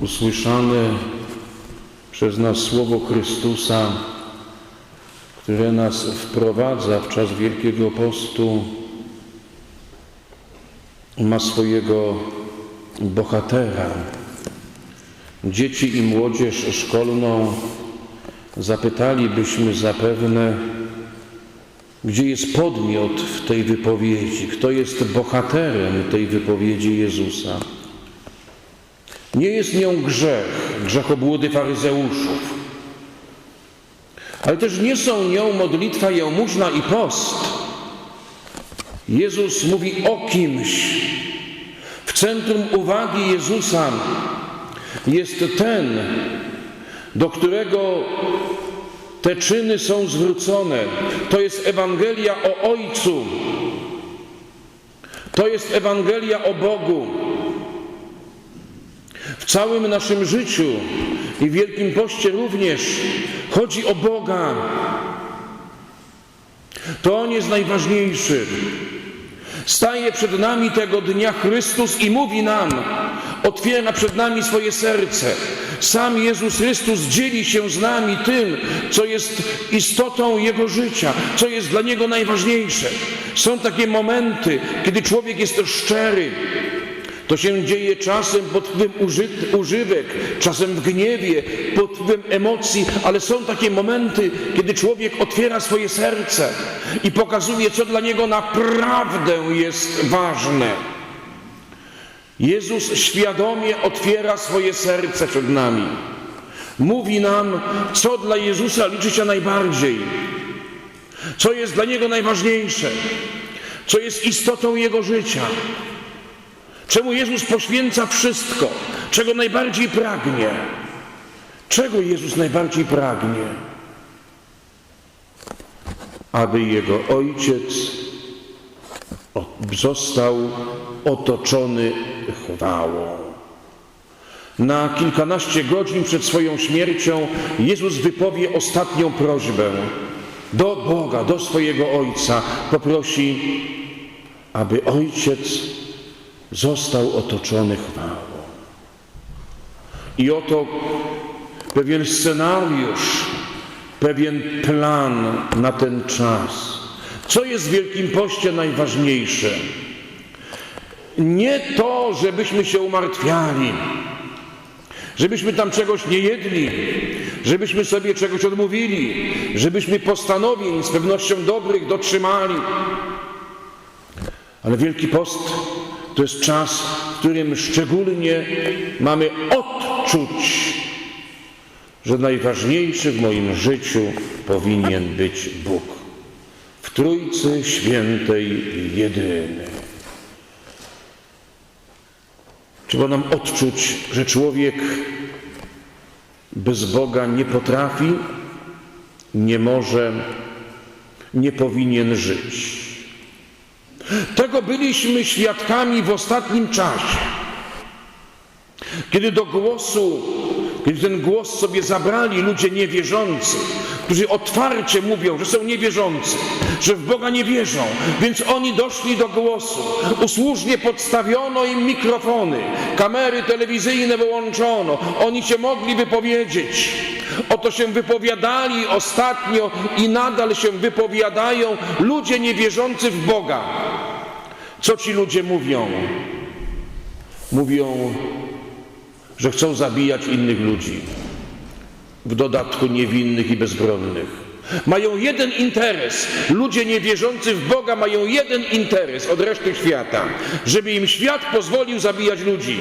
usłyszane przez nas Słowo Chrystusa, które nas wprowadza w czas Wielkiego Postu, ma swojego bohatera. Dzieci i młodzież szkolną zapytalibyśmy zapewne, gdzie jest podmiot w tej wypowiedzi, kto jest bohaterem tej wypowiedzi Jezusa. Nie jest nią grzech, grzechobłudy faryzeuszów, ale też nie są nią modlitwa, jałmużna i post. Jezus mówi o kimś. W centrum uwagi Jezusa jest ten, do którego te czyny są zwrócone. To jest Ewangelia o Ojcu. To jest Ewangelia o Bogu. W całym naszym życiu i Wielkim Poście również chodzi o Boga. To On jest najważniejszy. Staje przed nami tego dnia Chrystus i mówi nam, otwiera przed nami swoje serce. Sam Jezus Chrystus dzieli się z nami tym, co jest istotą Jego życia, co jest dla Niego najważniejsze. Są takie momenty, kiedy człowiek jest szczery. To się dzieje czasem pod wpływem uży- używek, czasem w gniewie, pod wpływem emocji, ale są takie momenty, kiedy człowiek otwiera swoje serce i pokazuje, co dla niego naprawdę jest ważne. Jezus świadomie otwiera swoje serce przed nami. Mówi nam, co dla Jezusa liczy się najbardziej, co jest dla Niego najważniejsze, co jest istotą Jego życia. Czemu Jezus poświęca wszystko, czego najbardziej pragnie? Czego Jezus najbardziej pragnie? Aby Jego Ojciec został otoczony chwałą. Na kilkanaście godzin przed swoją śmiercią Jezus wypowie ostatnią prośbę do Boga, do swojego Ojca. Poprosi, aby Ojciec został otoczony chwałą. I oto pewien scenariusz, pewien plan na ten czas. Co jest w Wielkim Poście najważniejsze? Nie to, żebyśmy się umartwiali, żebyśmy tam czegoś nie jedli, żebyśmy sobie czegoś odmówili, żebyśmy postanowień z pewnością dobrych dotrzymali. Ale Wielki Post to jest czas, w którym szczególnie mamy odczuć, że najważniejszy w moim życiu powinien być Bóg. W Trójcy Świętej Jedyny. Trzeba nam odczuć, że człowiek bez Boga nie potrafi, nie może, nie powinien żyć. Tego byliśmy świadkami w ostatnim czasie. Kiedy do głosu, kiedy ten głos sobie zabrali ludzie niewierzący, którzy otwarcie mówią, że są niewierzący, że w Boga nie wierzą, więc oni doszli do głosu. Usłużnie podstawiono im mikrofony, kamery telewizyjne wyłączono, oni się mogli wypowiedzieć. Oto się wypowiadali ostatnio i nadal się wypowiadają ludzie niewierzący w Boga. Co ci ludzie mówią? Mówią, że chcą zabijać innych ludzi, w dodatku niewinnych i bezbronnych. Mają jeden interes. Ludzie niewierzący w Boga mają jeden interes od reszty świata, żeby im świat pozwolił zabijać ludzi.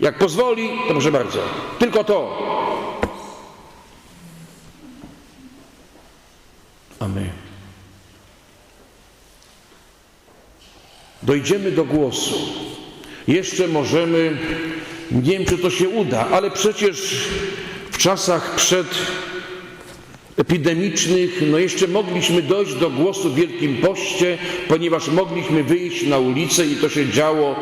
Jak pozwoli, to proszę bardzo. Tylko to. A my dojdziemy do głosu. Jeszcze możemy, nie wiem czy to się uda, ale przecież w czasach przedepidemicznych, no jeszcze mogliśmy dojść do głosu w Wielkim Poście, ponieważ mogliśmy wyjść na ulicę i to się działo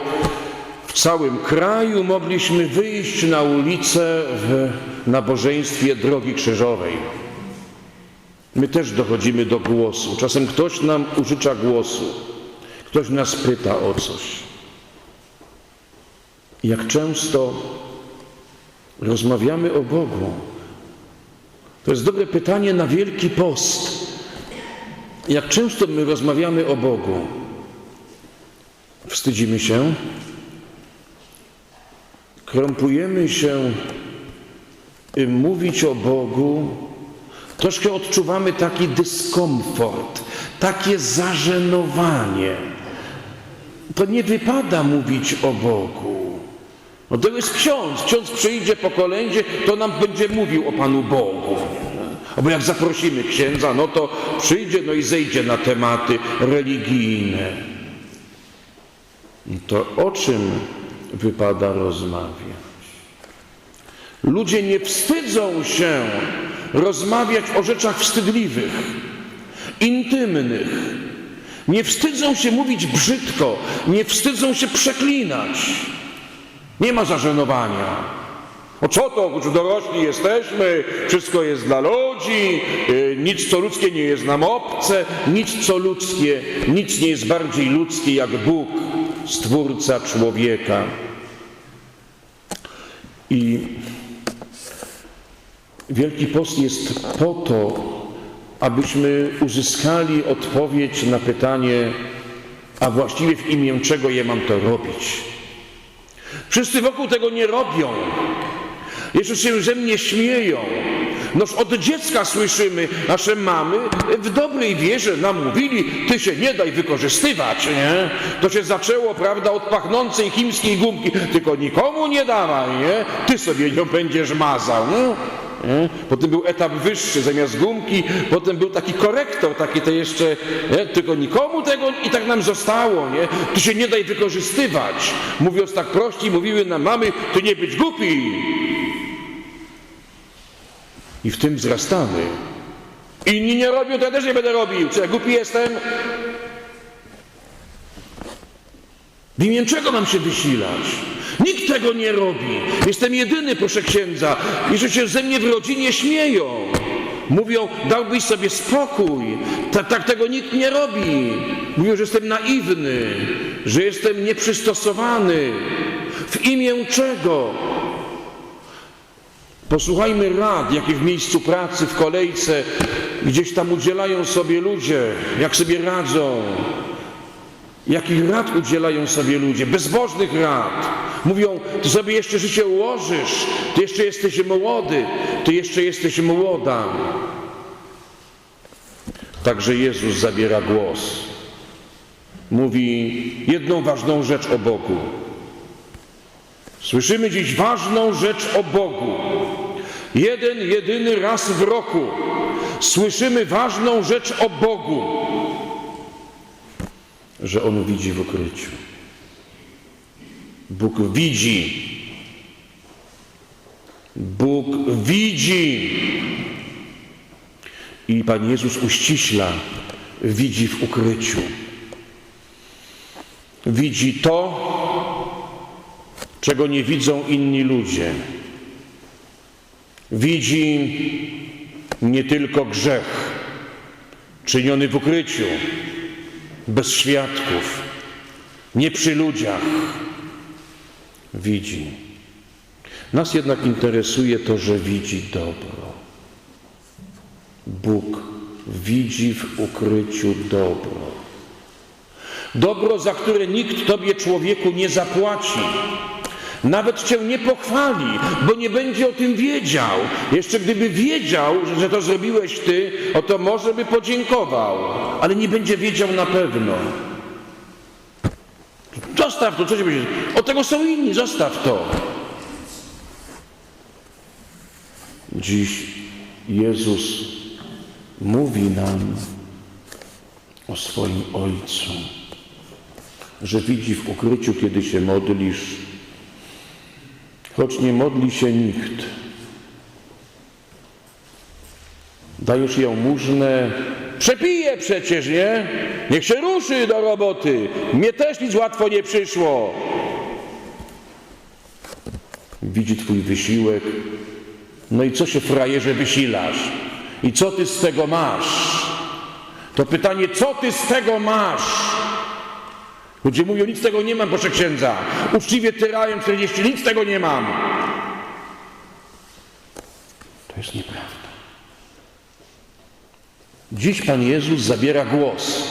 w całym kraju, mogliśmy wyjść na ulicę w nabożeństwie Drogi Krzyżowej. My też dochodzimy do głosu. Czasem ktoś nam użycza głosu, ktoś nas pyta o coś. Jak często rozmawiamy o Bogu? To jest dobre pytanie na Wielki Post. Jak często my rozmawiamy o Bogu? Wstydzimy się? Krępujemy się y, mówić o Bogu? Troszkę odczuwamy taki dyskomfort, takie zażenowanie. To nie wypada mówić o Bogu. No to jest ksiądz. Ksiądz przyjdzie po kolędzie, to nam będzie mówił o Panu Bogu. Albo jak zaprosimy księdza, no to przyjdzie, no i zejdzie na tematy religijne. To o czym wypada rozmawiać? Ludzie nie wstydzą się rozmawiać o rzeczach wstydliwych, intymnych. Nie wstydzą się mówić brzydko, nie wstydzą się przeklinać. Nie ma zażenowania. O co to, że dorośli jesteśmy, wszystko jest dla ludzi, yy, nic co ludzkie nie jest nam obce, nic co ludzkie, nic nie jest bardziej ludzkie jak Bóg, Stwórca człowieka. I Wielki Post jest po to, abyśmy uzyskali odpowiedź na pytanie, a właściwie w imię czego je mam to robić. Wszyscy wokół tego nie robią. Jeszcze się ze mnie śmieją. Noż od dziecka słyszymy, nasze mamy w dobrej wierze nam mówili, ty się nie daj wykorzystywać, nie? To się zaczęło, prawda, od pachnącej chińskiej gumki, tylko nikomu nie dawaj, nie? Ty sobie ją będziesz mazał, nie? Nie? Potem był etap wyższy, zamiast gumki, potem był taki korektor, taki to jeszcze, nie? tylko nikomu tego i tak nam zostało, nie? Tu się nie daj wykorzystywać. Mówiąc tak prościej, mówiły nam mamy, tu nie być głupi. I w tym wzrastamy. Inni nie robią, to ja też nie będę robił. Czy ja głupi jestem? W imię czego mam się wysilać? Nikt tego nie robi. Jestem jedyny, proszę księdza. Że się ze mnie w rodzinie śmieją. Mówią, dałbyś sobie spokój. Tak, tak tego nikt nie robi. Mówią, że jestem naiwny, że jestem nieprzystosowany. W imię czego? Posłuchajmy rad, jakie w miejscu pracy, w kolejce, gdzieś tam udzielają sobie ludzie, jak sobie radzą. Jakich rad udzielają sobie ludzie? Bezbożnych rad. Mówią, ty sobie jeszcze życie ułożysz, ty jeszcze jesteś młody, ty jeszcze jesteś młoda. Także Jezus zabiera głos. Mówi jedną ważną rzecz o Bogu. Słyszymy dziś ważną rzecz o Bogu. Jeden, jedyny raz w roku słyszymy ważną rzecz o Bogu że On widzi w ukryciu. Bóg widzi. Bóg widzi. I Pan Jezus uściśla, widzi w ukryciu. Widzi to, czego nie widzą inni ludzie. Widzi nie tylko grzech czyniony w ukryciu, bez świadków, nie przy ludziach. Widzi. Nas jednak interesuje to, że widzi dobro. Bóg widzi w ukryciu dobro. Dobro, za które nikt Tobie, człowieku, nie zapłaci. Nawet Cię nie pochwali, bo nie będzie o tym wiedział. Jeszcze gdyby wiedział, że to zrobiłeś Ty, o to może by podziękował, ale nie będzie wiedział na pewno. Zostaw to, co ci będzie. Od tego są inni, zostaw to. Dziś Jezus mówi nam o swoim Ojcu, że widzi w ukryciu, kiedy się modlisz, choć nie modli się nikt. Dajesz jałmużnę, przepije przecież, nie? Niech się ruszy do roboty. Mnie też nic łatwo nie przyszło. Widzi twój wysiłek. No i co się frajerze wysilasz? I co ty z tego masz? To pytanie, co ty z tego masz? Ludzie mówią, nic z tego nie mam, proszę księdza. Uczciwie tyrają 40, nic z tego nie mam. To jest nieprawda. Dziś Pan Jezus zabiera głos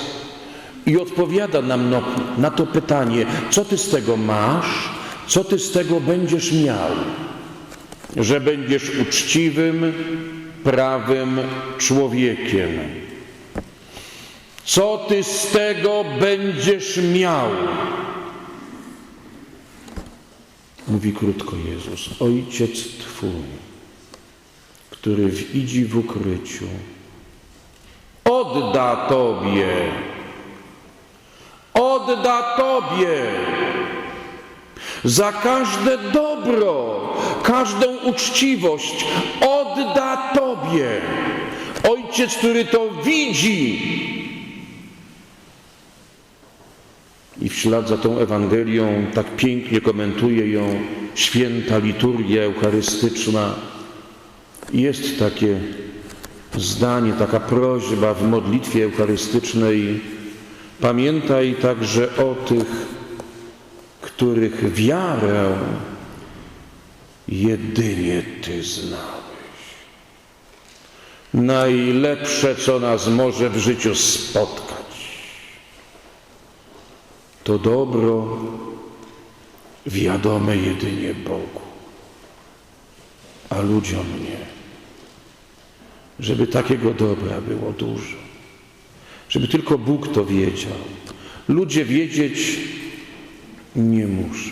i odpowiada nam no, na to pytanie, co Ty z tego masz, co Ty z tego będziesz miał, że będziesz uczciwym, prawym człowiekiem. Co Ty z tego będziesz miał? Mówi krótko Jezus, Ojciec Twój, który widzi w ukryciu, odda Tobie, odda Tobie za każde dobro, każdą uczciwość, odda Tobie. Ojciec, który to widzi. I w ślad za tą Ewangelią tak pięknie komentuje ją święta liturgia eucharystyczna. Jest takie zdanie, taka prośba w modlitwie eucharystycznej. Pamiętaj także o tych, których wiarę jedynie Ty znałeś. Najlepsze, co nas może w życiu spotkać, to dobro wiadome jedynie Bogu, a ludziom nie. Żeby takiego dobra było dużo, żeby tylko Bóg to wiedział. Ludzie wiedzieć nie muszą.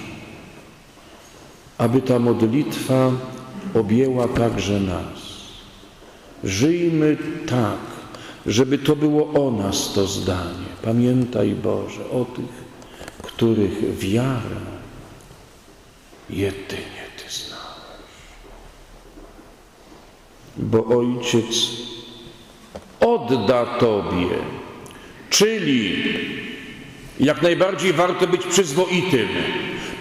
Aby ta modlitwa objęła także nas. Żyjmy tak, żeby to było o nas to zdanie. Pamiętaj Boże o tych, których wiarę jedynie Ty znałeś. Bo Ojciec odda Tobie, czyli jak najbardziej warto być przyzwoitym,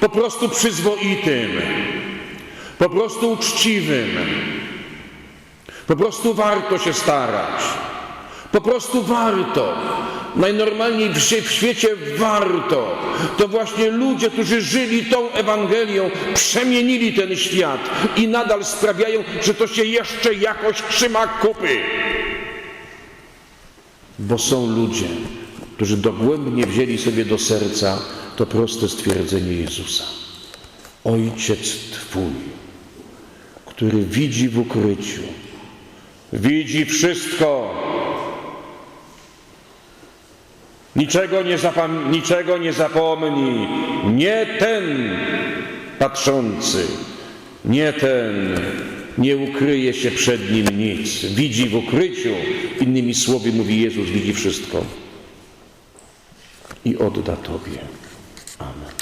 po prostu przyzwoitym, po prostu uczciwym, po prostu warto się starać, po prostu warto. Najnormalniej w w świecie warto. To właśnie ludzie, którzy żyli tą Ewangelią, przemienili ten świat i nadal sprawiają, że to się jeszcze jakoś trzyma kupy. Bo są ludzie, którzy dogłębnie wzięli sobie do serca to proste stwierdzenie Jezusa. Ojciec Twój, który widzi w ukryciu, widzi wszystko, niczego nie, zapam- niczego nie zapomni, nie ten patrzący, nie ten nie ukryje się przed nim nic, widzi w ukryciu, innymi słowy mówi Jezus, widzi wszystko i odda Tobie.